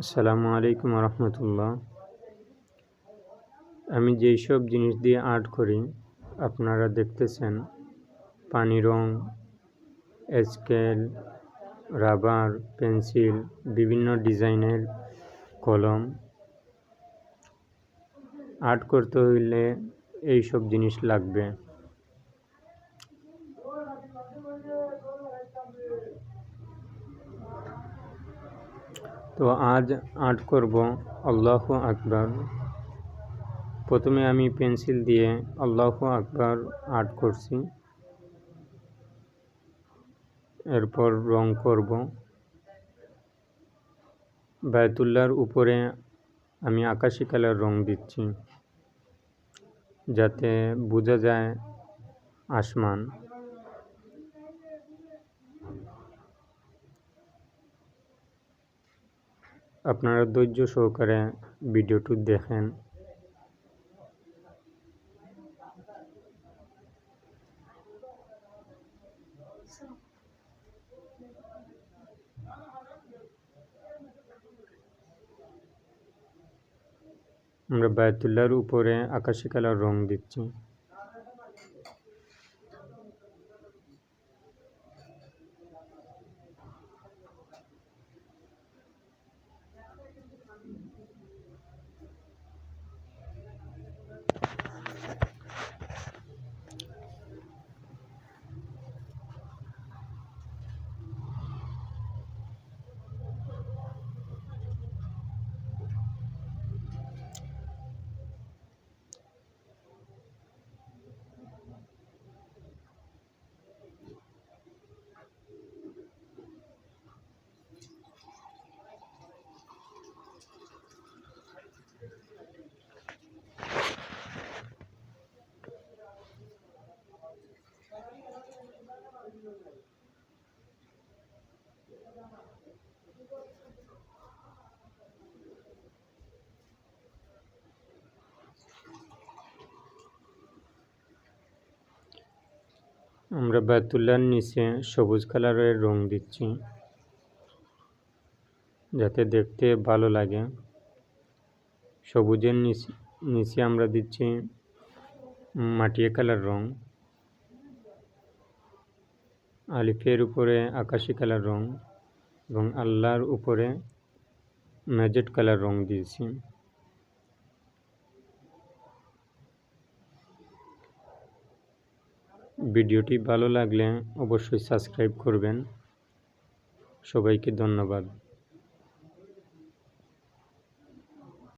আসসালামু আলাইকুম রহমতুল্লাহ আমি যেই সব জিনিস দিয়ে আর্ট করি, আপনারা দেখতেছেন পানি রং, স্কেল, রাবার, পেন্সিল, বিভিন্ন ডিজাইনের কলম। আর্ট করতে হইলে এই সব জিনিস লাগবে। তো আজ আর্ট করব। আল্লাহ আকবর। প্রথমে আমি পেন্সিল দিয়ে আল্লাহ আকবর আর্ট করছি। এরপর রং করব। বায়তুল্লার উপরে আমি আকাশি কালার রং দিচ্ছি, যাতে বোঝা যায় আসমান। আপনারা ধৈর্য সহকারে ভিডিওটি দেখেন। আমরা বায়তুল্লাহর উপরে আকাশি কালার রং দিচ্ছি। আমরা বায়তুল্লার নিচে সবুজ কালারের রং দিচ্ছি, যাতে দেখতে ভালো লাগে। সবুজের নিচে আমরা দিচ্ছি মাটিয়া কালার রং, আলিফের উপরে আকাশি কালার রং এবং আল্লাহর উপরে ম্যাজেট কালার রং দিয়েছি। ভিডিওটি ভালো লাগলে অবশ্যই সাবস্ক্রাইব করবেন। সবাইকে ধন্যবাদ।